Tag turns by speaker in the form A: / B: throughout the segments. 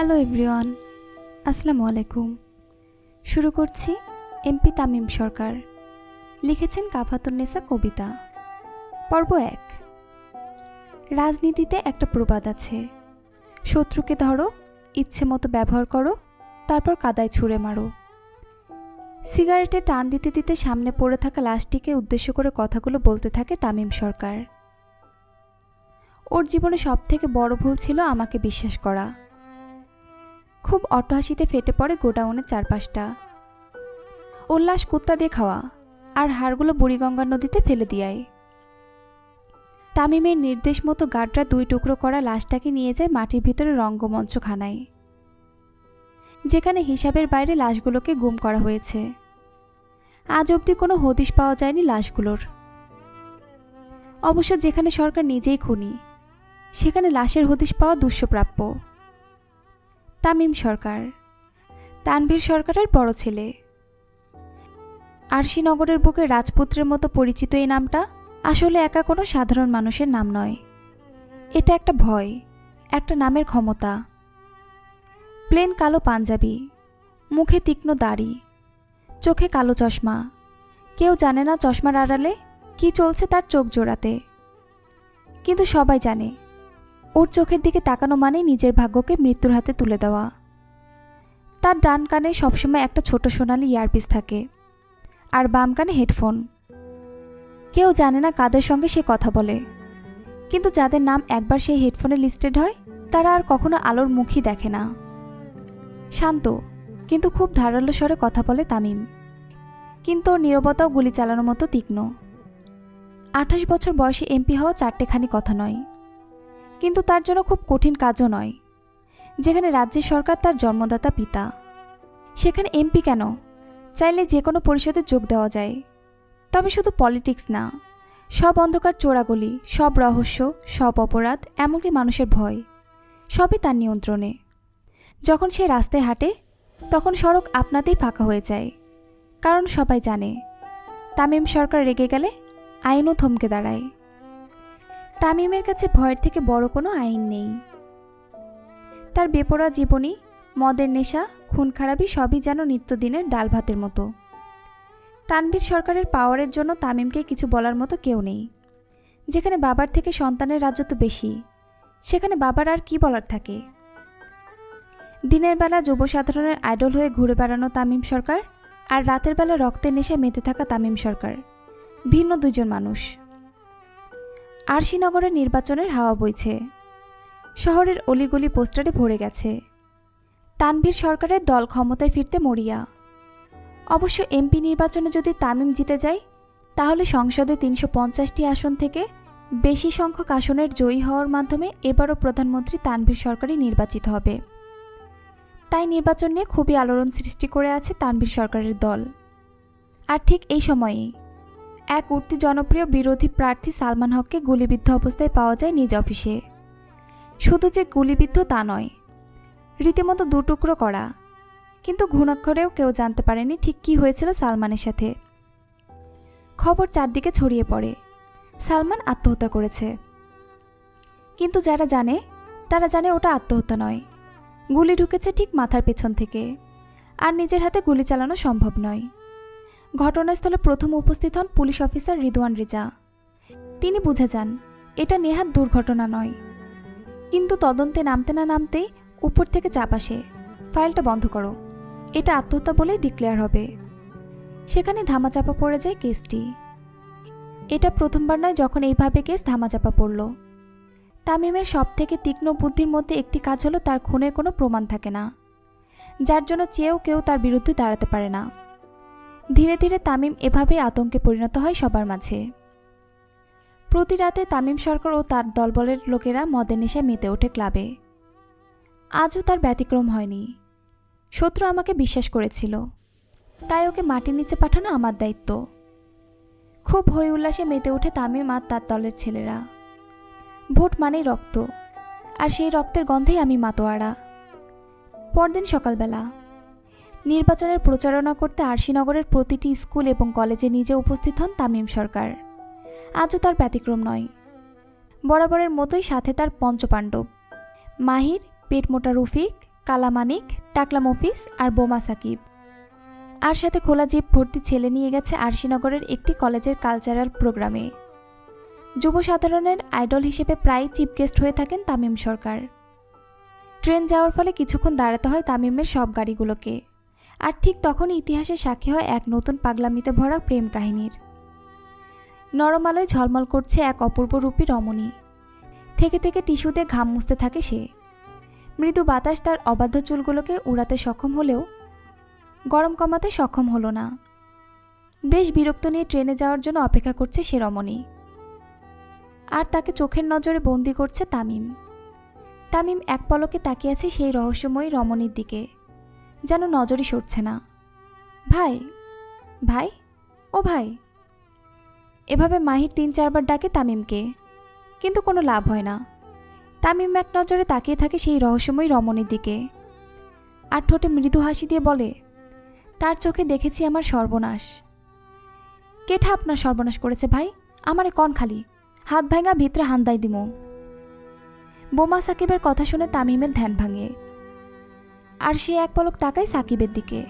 A: Hello everyone, আসসালামু আলাইকুম। শুরু করছি এমপি তামিম সরকার, লিখেছেন কাফাতুন্নেসা কবিতা। পর্ব এক, রাজনীতিতে একটা প্রবাদ আছে। শত্রুকে ধরো, ইচ্ছে মতো ব্যবহার করো, তারপর কাদায় ছুঁড়ে মারো। সিগারেটে টান দিতে দিতে সামনে পড়ে থাকা লাশটিকে উদ্দেশ্য করে কথাগুলো বলতে থাকে তামিম সরকার। ওর জীবনে সবথেকে বড় ভুল ছিল আমাকে বিশ্বাস করা। খুব অট্টহাসিতে ফেটে পড়ে গোডাউনের চারপাশটা। উল্লাস কুত্তা দিয়ে খাওয়া আর হাড়গুলো বুড়িগঙ্গা নদীতে ফেলে দিয়ায়। তামিমের নির্দেশ মতো গার্ডরা দুই টুকরো করা লাশটাকে নিয়ে যায় মাটির ভিতরে রঙ্গমঞ্চ খানায় যেখানে হিসাবের বাইরে লাশগুলোকে গুম করা হয়েছে। আজ অবধি কোনো হদিশ পাওয়া যায়নি লাশগুলোর। অবশ্য যেখানে সরকার নিজেই খুনি, সেখানে লাশের হদিশ পাওয়া দুঃস্বপ্রাপ্য। তামিম সরকার। তানভীর সরকারের বড় ছেলে। আরশিনগরের বুকে রাজপুত্রের মতো পরিচিত এই নামটা আসলে একা কোনো সাধারণ মানুষের নাম নয়। এটা একটা ভয়, একটা নামের ক্ষমতা। প্লেন কালো পাঞ্জাবি, মুখে তীক্ষ্ণ দাড়ি, চোখে কালো চশমা। কেউ জানে না চশমার আড়ালে কি চলছে তার চোখ জোড়াতে। কিন্তু সবাই জানে ওর চোখের দিকে তাকানো মানেই নিজের ভাগ্যকে মৃত্যুর হাতে তুলে দেওয়া। তার ডান কানে সবসময় একটা ছোট সোনালি ইয়ারপিস থাকে, আর বাম কানে হেডফোন। কেউ জানে না কাদের সঙ্গে সে কথা বলে, কিন্তু যাদের নাম একবার সেই হেডফোনে লিস্টেড হয়, তারা আর কখনো আলোর মুখই দেখে না। শান্ত, কিন্তু খুব ধারালো স্বরে কথা বলে তামিম, কিন্তু ওর নীরবতাও গুলি চালানোর মতো তীক্ষ্ণ। আঠাশ বছর বয়সে এমপি হওয়া চারটেখানি কথা নয়। কিন্তু তার জন্য খুব কঠিন কাজও নয়। যেখানে রাজ্যের সরকার তার জন্মদাতা পিতা। সেখানে এমপি কেন? চাইলে যে কোনো পরিষদে যোগ দেওয়া যায়। তবে শুধু পলিটিক্স না, সব অন্ধকার চোরাগুলি, সব রহস্য, সব অপরাধ, এমনকি মানুষের ভয়, সবই তার নিয়ন্ত্রণে। যখন সে রাস্তায় হাঁটে, তখন সড়ক আপনাতেই ফাঁকা হয়ে যায়। কারণ সবাই জানে, তামিম সরকার রেগে গেলে আইনও থমকে দাঁড়ায়। তামিমের কাছে ভয়ের থেকে বড় কোনো আইন নেই। তার বেপরোয়া জীবনী, মদের নেশা, খুন খারাপি সবই যেন নিত্যদিনের ডাল ভাতের মতো। তানভীর সরকারের পাওয়ারের জন্য তামিমকে কিছু বলার মতো কেউ নেই। যেখানে বাবার থেকে সন্তানের রাজত্ব বেশি, সেখানে বাবার আর কি বলার থাকে? দিনের বেলা যুব সাধারণের আইডল হয়ে ঘুরে বেড়ানো তামিম সরকার আর রাতের বেলা রক্তের নেশায় মেতে থাকা তামিম সরকার, ভিন্ন দুজন মানুষ। আরশিনগরের নির্বাচনের হাওয়া বইছে। শহরের অলিগলি পোস্টারে ভরে গেছে। তানভীর সরকারের দল ক্ষমতায় ফিরতে মরিয়া। অবশ্য এমপি নির্বাচনে যদি তামিম জিতে যায়, তাহলে সংসদে তিনশো পঞ্চাশটি আসন থেকে বেশি সংখ্যক আসনের জয়ী হওয়ার মাধ্যমে এবারও প্রধানমন্ত্রী তানভীর সরকারই নির্বাচিত হবে। তাই নির্বাচন নিয়ে খুবই আলোড়ন সৃষ্টি করে আছে তানভীর সরকারের দল। আর ঠিক এই সময়েই এক উঠতি জনপ্রিয় বিরোধী প্রার্থী সালমান হককে গুলিবিদ্ধ অবস্থায় পাওয়া যায় নিজ অফিসে। শুধু যে গুলিবিদ্ধ তা নয়, রীতিমতো দুটুকরো করা। কিন্তু ঘুণাক্ষরেও কেউ জানতে পারেনি ঠিক কী হয়েছিল সালমানের সাথে। খবর চারদিকে ছড়িয়ে পড়ে। সালমান আত্মহত্যা করেছে। কিন্তু যারা জানে, তারা জানে ওটা আত্মহত্যা নয়। গুলি ঢুকেছে ঠিক মাথার পেছন থেকে। আর নিজের হাতে গুলি চালানো সম্ভব নয়। ঘটনাস্থলে প্রথম উপস্থিত হন পুলিশ অফিসার রিদওয়ান রেজা। তিনি বুঝে যান, এটা নেহাত দুর্ঘটনা নয়। কিন্তু তদন্তে নামতে না নামতেই উপর থেকে চাপ আসে। ফাইলটা বন্ধ করো, এটা আত্মহত্যা বলে ডিক্লেয়ার হবে। সেখানে ধামাচাপা পড়ে যায় কেসটি। এটা প্রথমবার নয় যখন এইভাবে কেস ধামাচাপা পড়ল। তামিমের সব থেকে তীক্ষ্ণ বুদ্ধির মধ্যে একটি কাজ হলো তার খুনের কোনো প্রমাণ থাকে না, যার জন্য চেয়েও কেউ তার বিরুদ্ধে দাঁড়াতে পারে না। ধীরে ধীরে তামিম এভাবে আতঙ্কে পরিণত হয় সবার মাঝে। প্রতি রাতে তামিম সরকার ও তার দলবলের লোকেরা মদের নেশায় মেতে ওঠে ক্লাবে। আজও তার ব্যতিক্রম হয়নি। শত্রু আমাকে বিশ্বাস করেছিল। তাই ওকে মাটির নিচে পাঠানো আমার দায়িত্ব। খুব হই উল্লাসে মেতে ওঠে তামিম আর তার দলের ছেলেরা। ভোট মানেই রক্ত। আর সেই রক্তের গন্ধেই আমি মাতোয়ারা। পরদিন সকালবেলা নির্বাচনের প্রচারণা করতে আরশিনগরের প্রতিটি স্কুল এবং কলেজে নিজে উপস্থিত হন তামিম সরকার। আজও তার ব্যতিক্রম নয়। বরাবরের মতোই সাথে তার পঞ্চপাণ্ডব। মাহির, পেটমোটা রফিক কালামানিক টাকলা মফিস আর বোমা সাকিব। আর সাথে খোলা জিপ ভর্তি ছেলে নিয়ে গেছে আরশিনগরের একটি কলেজের কালচারাল প্রোগ্রামে। যুব সাধারণের আইডল হিসেবে প্রায় চিফ গেস্ট হয়ে থাকেন তামিম সরকার। ট্রেন যাওয়ার ফলে কিছুক্ষণ দাঁড়াতে হয় তামিমের সব গাড়িগুলোকে। আর ঠিক তখনই ইতিহাসের সাক্ষী হয় এক নতুন পাগলামিতে ভরা প্রেম কাহিনীর। নরম আলোয় ঝলমল করছে এক অপূর্ব রূপী রমণী। থেকে থেকে টিস্যুতে ঘাম মুছতে থাকে সে। মৃদু বাতাস তার অবাধ্য চুলগুলোকে উড়াতে সক্ষম হলেও গরম কমাতে সক্ষম হলো না। বেশ বিরক্ত নিয়ে ট্রেনে যাওয়ার জন্য অপেক্ষা করছে সে রমণী। আর তাকে চোখের নজরে বন্দি করছে তামিম। তামিম এক পলকে তাকিয়ে আছে সেই রহস্যময়ী রমণীর দিকে। যেন নজরই সরছে না। ভাই ভাই, ও ভাই। এভাবে মাহির তিন চারবার ডাকে তামিমকে, কিন্তু কোনো লাভ হয় না। তামিম এক নজরে তাকিয়ে থাকে সেই রহস্যময়ী রমণীর দিকে। আর ঠোঁটে মৃদু হাসি দিয়ে বলে, তার চোখে দেখেছি আমার সর্বনাশ। কেঠা আপনার সর্বনাশ করেছে ভাই? আমারে কন খালি। হাত ভাঙা ভিতরে হান্দাই দিমো। বোমা সাকিবের কথা শুনে তামিমের ধ্যান ভাঙে। আর সে এক পলক তাকায় সাকিবের দিকে।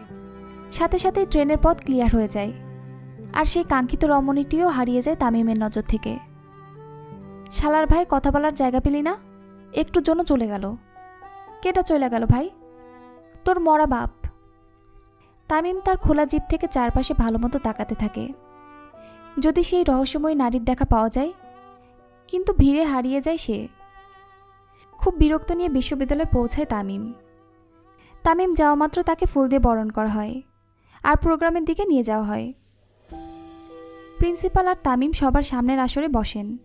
A: সাথে সাথে ট্রেনের পথ ক্লিয়ার হয়ে যায়। আর সেই কাঙ্ক্ষিত রমণীটিও হারিয়ে যায় তামিমের নজর থেকে। শালার ভাই কথা বলার জায়গা পেলি না? একটু জন্য চলে গেল। কেটা চলে গেল ভাই? তোর মরা বাপ। তামিম তার খোলা জিপ থেকে চারপাশে ভালো মতো তাকাতে থাকে। যদি সেই রহস্যময় নারীর দেখা পাওয়া যায়, কিন্তু ভিড়ে হারিয়ে যায় সে। খুব বিরক্ত নিয়ে বিশ্ববিদ্যালয়ে পৌঁছায় তামিম। তামিম যাওয়া মাত্র তাকে ফুল দিয়ে বরণ করা হয় আর প্রোগ্রামের দিকে নিয়ে যাওয়া হয়। প্রিন্সিপাল আর তামিম সবার সামনের আসরে বসেন।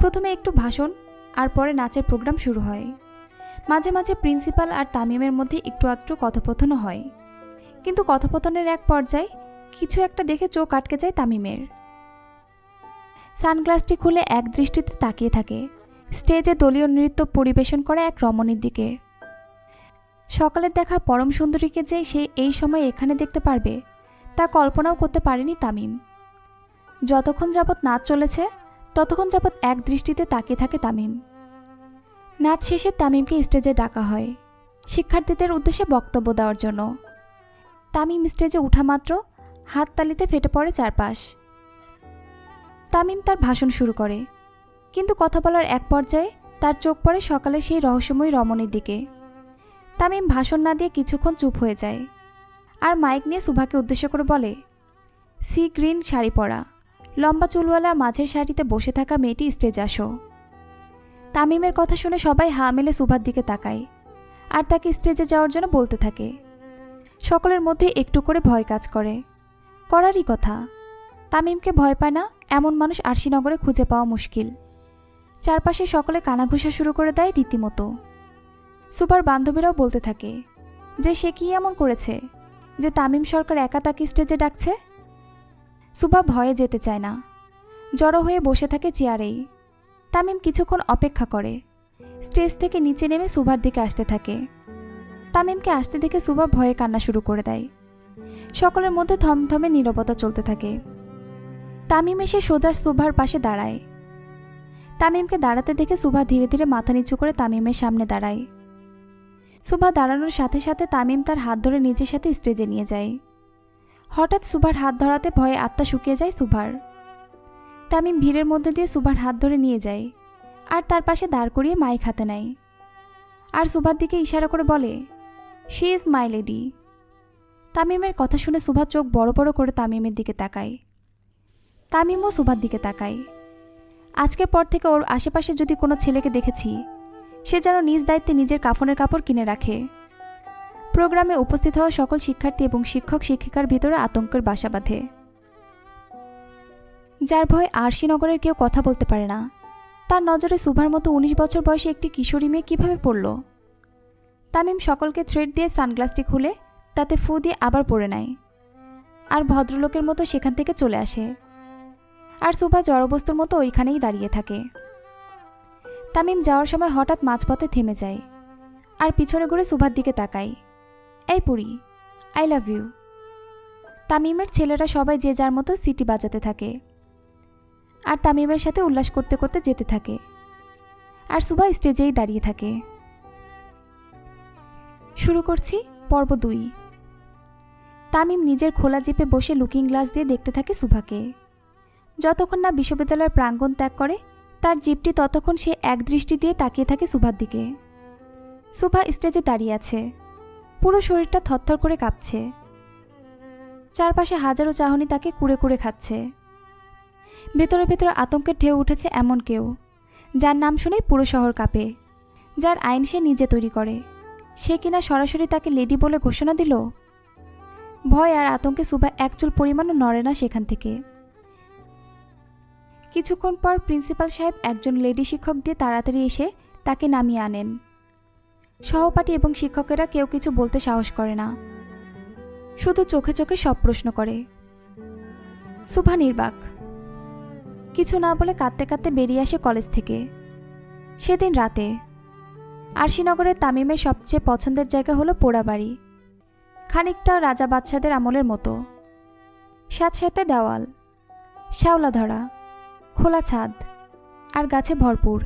A: প্রথমে একটু ভাষণ আর পরে নাচের প্রোগ্রাম শুরু হয়। মাঝে মাঝে প্রিন্সিপাল আর তামিমের মধ্যে একটু আধটু কথোপথনও হয়। কিন্তু কথোপথনের এক পর্যায়ে কিছু একটা দেখে চোখ আটকে যায় তামিমের। সানগ্লাসটি খুলে এক দৃষ্টিতে তাকিয়ে থাকে। স্টেজে দলীয় নৃত্য পরিবেশন করে এক রমণীর দিকে। সকালের দেখা পরম সুন্দরীকে যে সে এই সময় এখানে দেখতে পারবে, তা কল্পনাও করতে পারেনি তামিম। যতক্ষণ যাবৎ নাচ চলেছে, ততক্ষণ যাবৎ এক দৃষ্টিতে তাকিয়ে থাকে তামিম। নাচ শেষে তামিমকে স্টেজে ডাকা হয়, শিক্ষার্থীদের উদ্দেশ্যে বক্তব্য দেওয়ার জন্য। তামিম স্টেজে উঠা মাত্র হাততালিতে ফেটে পড়ে চারপাশ। তামিম তার ভাষণ শুরু করে, কিন্তু কথা বলার এক পর্যায়ে তার চোখ পড়ে সকালে সেই রহস্যময় রমণীর দিকে। তামিম ভাষণ না দিয়ে কিছুক্ষণ চুপ হয়ে যায়। আর মাইক নিয়ে সুভাকে উদ্দেশ্য করে বলে, সি গ্রিন শাড়ি পরা। লম্বা চুলওয়ালা মাঝের শাড়িতে বসে থাকা মেয়েটি স্টেজ আসো। তামিমের কথা শুনে সবাই হা মেলে সুভার দিকে তাকায়, আর তাকে স্টেজে যাওয়ার জন্য বলতে থাকে। সকলের মধ্যে একটু করে ভয় কাজ করে। করারই কথা। তামিমকে ভয় পায় না, এমন মানুষ আরশিনগরে খুঁজে পাওয়া মুশকিল। চারপাশে সকলে কানাঘুষা শুরু করে দেয় রীতিমতো। সুপার বান্ধবীরাও বলতে থাকে, যে সে কি এমন করেছে, যে তামিম সরকার একা তাকে স্টেজে ডাকছে? সুবা ভয়ে যেতে চায় না, জড়ো হয়ে বসে থাকে চেয়ারেই। তামিম কিছুক্ষণ অপেক্ষা করে, স্টেজ থেকে নিচে নেমে সুভার দিকে আসতে থাকে। তামিমকে আসতে দেখে সুভা ভয়ে কান্না শুরু করে দেয়। সকলের মধ্যে থমথমে নীরবতা চলতে থাকে। তামিম এসে সোজা সুভার পাশে দাঁড়ায়। তামিমকে দাঁড়াতে দেখে সুভা ধীরে ধীরে মাথা নিচু করে তামিমের সামনে দাঁড়ায়। সুভা দাঁড়ানোর সাথে সাথে তামিম তার হাত ধরে নিজের সাথে স্টেজে নিয়ে যায়। হঠাৎ সুভার হাত ধরাতে ভয়ে আত্মা শুকিয়ে যায় সুভার। তামিম ভিড়ের মধ্যে দিয়ে সুভার হাত ধরে নিয়ে যায় আর তার পাশে দাঁড় করিয়ে মাইক হাতে নেয়। আর সুভার দিকে ইশারা করে বলে শি ইজ মাই লেডি তামিমের কথা শুনে সুভা চোখ বড় বড় করে তামিমের দিকে তাকায়। তামিমও সুভার দিকে তাকায়। আজকের পর থেকে ওর আশেপাশে যদি কোনো ছেলেকে দেখেছি সে যেন নিজ দায়িত্বে নিজের কাফনের কাপড় কিনে রাখে। প্রোগ্রামে উপস্থিত হওয়া সকল শিক্ষার্থী এবং শিক্ষক শিক্ষিকার ভিতরে আতঙ্কের বাসা বাঁধে। যার ভয় আরশিনগরের কেউ কথা বলতে পারে না। তার নজরে সুভার মতো উনিশ বছর বয়সে একটি কিশোরী মেয়ে কীভাবে পড়ল? তামিম সকলকে থ্রেড দিয়ে সানগ্লাসটি খুলে তাতে ফু দিয়ে আবার পরে নেয়। আর ভদ্রলোকের মতো সেখান থেকে চলে আসে। আর সুভা জড়বস্তুর মতো ওইখানেই দাঁড়িয়ে থাকে। তামিম যাওয়ার সময় হঠাৎ মাঝপথে থেমে যায় আর পিছনে ঘুরে সুভার দিকে তাকাই এই পুরি আই লাভ ইউ তামিমের ছেলেরা সবাই যে যার মতো সিটি বাজাতে থাকে আর তামিমের সাথে উল্লাস করতে করতে যেতে থাকে আর সুভা স্টেজেই দাঁড়িয়ে থাকে। শুরু করছি পর্ব দুই। তামিম নিজের খোলা জিপে বসে লুকিং গ্লাস দিয়ে দেখতে থাকে সুভাকে। যতক্ষণ না বিশ্ববিদ্যালয়ের প্রাঙ্গণ ত্যাগ করে তার জিপটি ততক্ষণ সে এক দৃষ্টি দিয়ে তাকিয়ে থাকে সুভার দিকে। সুভা স্টেজে দাঁড়িয়ে আছে। পুরো শরীরটা থরথর করে কাঁপছে। চারপাশে হাজারো চাহনি তাকে কুড়ে কুড়ে খাচ্ছে। ভেতরে ভেতরে আতঙ্কের ঢেউ উঠেছে এমন কেউ, যার নাম শুনেই পুরো শহর কাঁপে, যার আইন সে নিজে তৈরি করে। সে কিনা সরাসরি তাকে লেডি বলে ঘোষণা দিল? ভয় আর আতঙ্কে সুভা একচুল পরিমাণও নড়ে না সেখান থেকে। কিছুক্ষণ পর প্রিন্সিপাল সাহেব একজন লেডি শিক্ষক দিয়ে তাড়াতাড়ি এসে তাকে নামিয়ে আনেন। সহপাঠী এবং শিক্ষকেরা কেউ কিছু বলতে সাহস করে না। শুধু চোখে চোখে সব প্রশ্ন করে। সুভা নির্বাক, কিছু না বলে কাঁদতে কাঁদতে বেরিয়ে আসে কলেজ থেকে। সেদিন রাতে আরশিনগরের তামিমের সবচেয়ে পছন্দের জায়গা হলো পোড়াবাড়ি, খানিকটা রাজা বাদশাদের আমলের মতো। সাথে সাথে দেওয়াল শ্যাওলা ধরা খোলা ছাদ আর গাছে ভরপুর,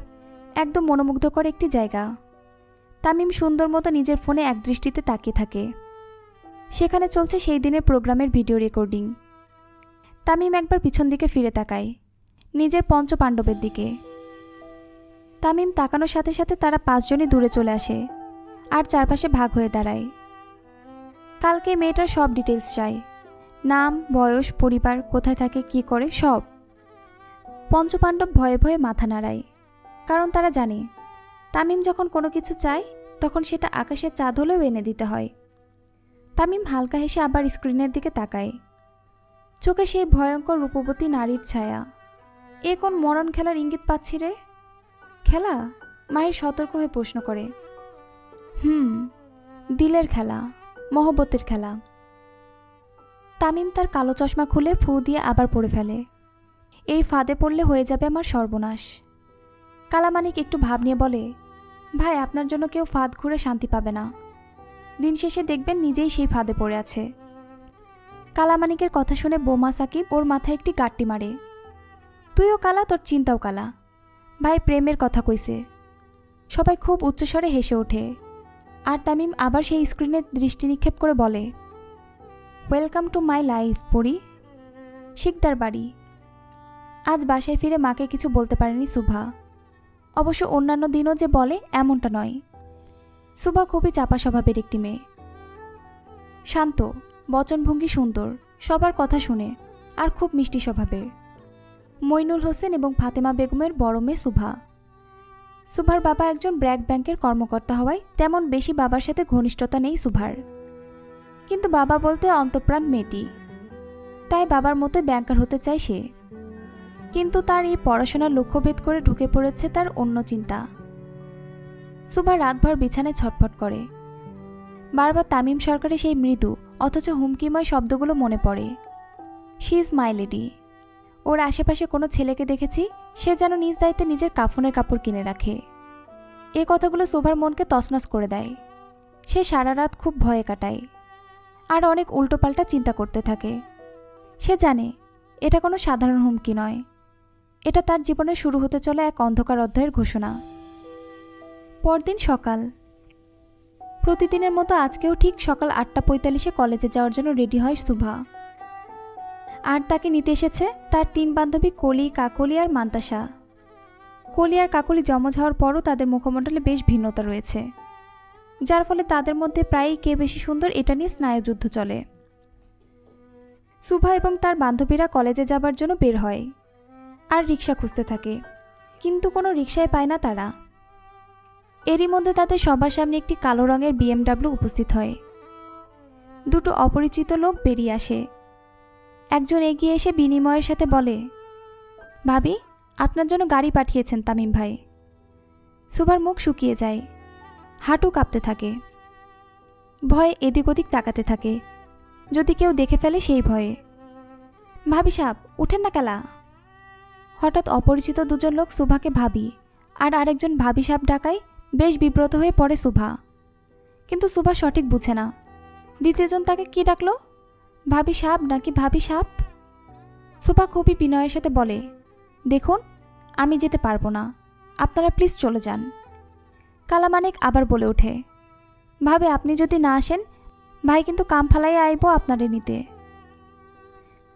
A: একদম মনোমুগ্ধকর একটি জায়গা। তামিম সুন্দর মতো নিজের ফোনে একদৃষ্টিতে তাকিয়ে থাকে। সেখানে চলছে সেই দিনের প্রোগ্রামের ভিডিও রেকর্ডিং। তামিম একবার পিছন দিকে ফিরে তাকায়, নিজের পঞ্চ পাণ্ডবের দিকে। তামিম তাকানোর সাথে সাথে তারা পাঁচজনই দূরে চলে আসে আর চারপাশে ভাগ হয়ে দাঁড়ায়। কালকে মেয়েটার সব ডিটেলস চাই। নাম, বয়স, পরিবার, কোথায় থাকে, কি করে, সব। পঞ্চপাণ্ডব ভয়ে ভয়ে মাথা নাড়ায়। কারণ তারা জানে, তামিম যখন কোনো কিছু চায়, তখন সেটা আকাশের চাঁদ হলেও এনে দিতে হয়। তামিম হালকা হেসে আবার স্ক্রিনের দিকে তাকায়। চোখে সেই ভয়ঙ্কর রূপবতী নারীর ছায়া। এ কোন মরণ খেলার ইঙ্গিত পাচ্ছি রে? খেলা? মায়ের সতর্ক হয়ে প্রশ্ন করে। হুম, দিলের খেলা, মহব্বতের খেলা। তামিম তার কালো চশমা খুলে ফু দিয়ে আবার পড়ে ফেলে। এই ফাঁদে পড়লে হয়ে যাবে আমার সর্বনাশ। কালামানিক একটু ভাব নিয়ে বলে, ভাই, আপনার জন্য কেউ ফাঁদ ঘুরে শান্তি পাবে না। দিন শেষে দেখবেন নিজেই সেই ফাঁদে পড়ে আছে। কালামানিকের কথা শুনে বোমা সাকিব ওর মাথায় একটি গাট্টি মারে। তুইও কালা, তোর চিন্তাও কালা। ভাই, প্রেমের কথা কইছে। সবাই খুব উচ্চস্বরে হেসে ওঠে। আর তামিম আবার সেই স্ক্রিনে দৃষ্টি নিক্ষেপ করে বলে ওয়েলকাম টু মাই লাইফ পড়ি শিকদার বাড়ি। আজ বাসায় ফিরে মাকে কিছু বলতে পারেনি সুভা। অবশ্য অন্যান্য দিনও যে বলে, এমনটা নয়। সুভা খুবই চাপা স্বভাবের একটি মেয়ে। শান্ত, বচনভঙ্গি সুন্দর, সবার কথা শুনে, আর খুব মিষ্টি স্বভাবের। মইনুল হোসেন এবং ফাতেমা বেগমের বড় মেয়ে সুভা। সুভার বাবা একজন ব্র্যাক ব্যাংকের কর্মকর্তা হওয়ায় তেমন বেশি বাবার সাথে ঘনিষ্ঠতা নেই সুভার। কিন্তু বাবা বলতে অন্তপ্রাণ মেয়েটি। তাই বাবার মতো ব্যাংকার হতে চায় সে। কিন্তু তার এই পড়াশোনার লক্ষ্যভেদ করে ঢুকে পড়েছে তার অন্য চিন্তা। সুভা রাতভর বিছানায় ছটফট করে। বারবার তামিম সরকারের সেই মৃদু, অথচ হুমকিময় শব্দগুলো মনে পড়ে। শি ইজ মাই লেডি ওর আশেপাশে কোনো ছেলেকে দেখেছি? সে যেন নিজ দায়িত্বে নিজের কাফনের কাপড় কিনে রাখে। এ কথাগুলো সুভার মনকে তছনছ করে দেয়। সে সারা রাত খুব ভয়ে কাটায়। আর অনেক উল্টোপাল্টা চিন্তা করতে থাকে। সে জানে, এটা কোনো সাধারণ হুমকি নয়। এটা তার জীবনে শুরু হতে চলা এক অন্ধকার অধ্যায়ের ঘোষণা। পরদিন সকাল। প্রতিদিনের মতো আজকেও ঠিক সকাল আটটা পঁয়তাল্লিশে কলেজে যাওয়ার জন্য রেডি হয় সুভা। আর তাকে নিতে এসেছে তার তিন বান্ধবী কলি, কাকলি আর মান্তাসা। কলি আর কাকলি জমজ হওয়ার পরও তাদের মুখমণ্ডলে বেশ ভিন্নতা রয়েছে। যার ফলে তাদের মধ্যে প্রায়ই কে বেশি সুন্দর এটা নিয়ে স্নায়ুযুদ্ধ চলে। সুভা এবং তার বান্ধবীরা কলেজে যাবার জন্য বের হয়। আর রিক্সা খুঁজতে থাকে। কিন্তু কোনো রিক্সায় পায় না তারা। এরই মধ্যে তাদের সবার সামনে একটি কালো রঙের বিএমডাব্লিউ উপস্থিত হয়। দুটো অপরিচিত লোক বেরিয়ে আসে। একজন এগিয়ে এসে বিনিময়ের সাথে বলে, ভাবি, আপনার জন্য গাড়ি পাঠিয়েছেন তামিম ভাই। সুভার মুখ শুকিয়ে যায়। হাঁটু কাঁপতে থাকে। ভয়ে এদিক ওদিক তাকাতে থাকে। যদি কেউ দেখে ফেলে সেই ভয়ে। ভাবি সাপ উঠেন না কেলা? হঠাৎ অপরিচিত দুজন লোক সুভাকে ভাবি, আর আরেকজন ভাবি সাপ ডাকায় বেশ বিব্রত হয়ে পড়ে সুভা। কিন্তু সুভা সঠিক বুঝে না। দ্বিতীয়জন তাকে কি ডাকলো? ভাবি সাপ নাকি ভাবি সাপ? সুভা খুবই বিনয়ের সাথে বলে, দেখুন, আমি যেতে পারব না। আপনারা প্লিজ চলে যান। কালামানিক আবার বলে ওঠে, ভাবে আপনি যদি না আসেন, ভাই কিন্তু কাম ফালাইয়া আইব আপনারে নিতে।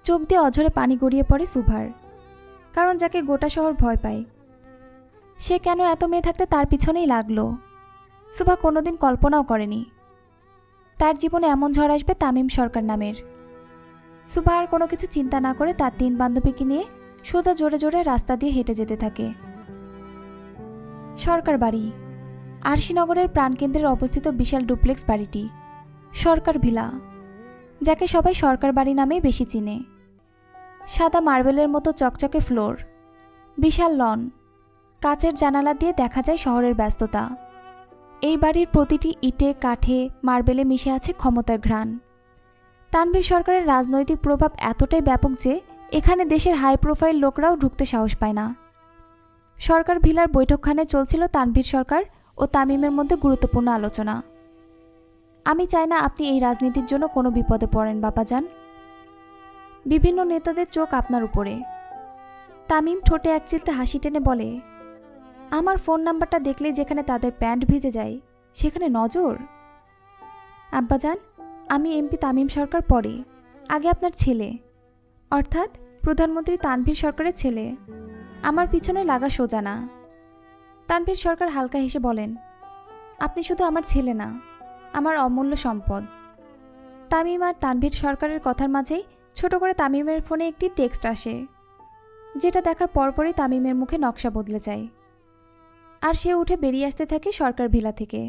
A: চোখ দিয়ে অঝরে পানি গড়িয়ে পড়ে সুভার। কারণ যাকে গোটা শহর ভয় পায়। সে কেন এত মেয়ে থাকতে তার পিছনেই লাগল? সুভা কোনোদিন কল্পনাও করেনি। তার জীবনে এমন ঝড় আসবে তামিম সরকার নামের। সুভা আর কোনো কিছু চিন্তা না করে তার তিন বান্ধবীকে নিয়ে সোজা জোরে জোরে রাস্তা দিয়ে হেঁটে যেতে থাকে। সরকার বাড়ি। আরশিনগরের প্রাণকেন্দ্রের অবস্থিত বিশাল ডুপ্লেক্স বাড়িটি। সরকার ভিলা, যাকে সবাই সরকার বাড়ি নামেই বেশি চিনে। সাদা মার্বেলের মতো চকচকে ফ্লোর। বিশাল লন। কাচের জানালা দিয়ে দেখা যায় শহরের ব্যস্ততা। এই বাড়ির প্রতিটি ইটে, কাঠে, মার্বেলে মিশে আছে ক্ষমতার ঘ্রাণ। তানভীর সরকারের রাজনৈতিক প্রভাব এতটাই ব্যাপক যে এখানে দেশের হাই প্রোফাইল লোকরাও ঢুকতে সাহস পায় না। সরকার ভিলার বৈঠকখানে চলছিল তানভীর সরকার ও তামিমের মধ্যে গুরুত্বপূর্ণ আলোচনা। আমি চাই না আপনি এই রাজনীতির জন্য কোনো বিপদে পড়েন, বাবাজান। বিভিন্ন নেতাদের চোখ আপনার উপরে। তামিম ঠোঁটে এক চিলতে হাসি টেনে বলে, আমার ফোন নাম্বারটা দেখলেই যেখানে তাদের প্যান্ট ভিজে যায়, সেখানে নজর? আব্বাজান, আমি এমপি তামিম সরকার পরে, আগে আপনার ছেলে। অর্থাৎ প্রধানমন্ত্রী তানভীর সরকারের ছেলে। আমার পিছনে লাগা সোজা না। তানভীর সরকার হালকা হেসে বলেন, আপনি শুধু আমার ছেলে না, আমার অমূল্য সম্পদ। তামিম আর তানভীর সরকারের কথার মাঝেই ছোট করে তামিমের ফোনে একটি টেক্সট আসে, যেটা দেখার পরপরই তামিমের মুখে নকশা বদলে যায়। আর সে উঠে বেরিয়ে আসতে থাকে সরকার ভিলা থেকে।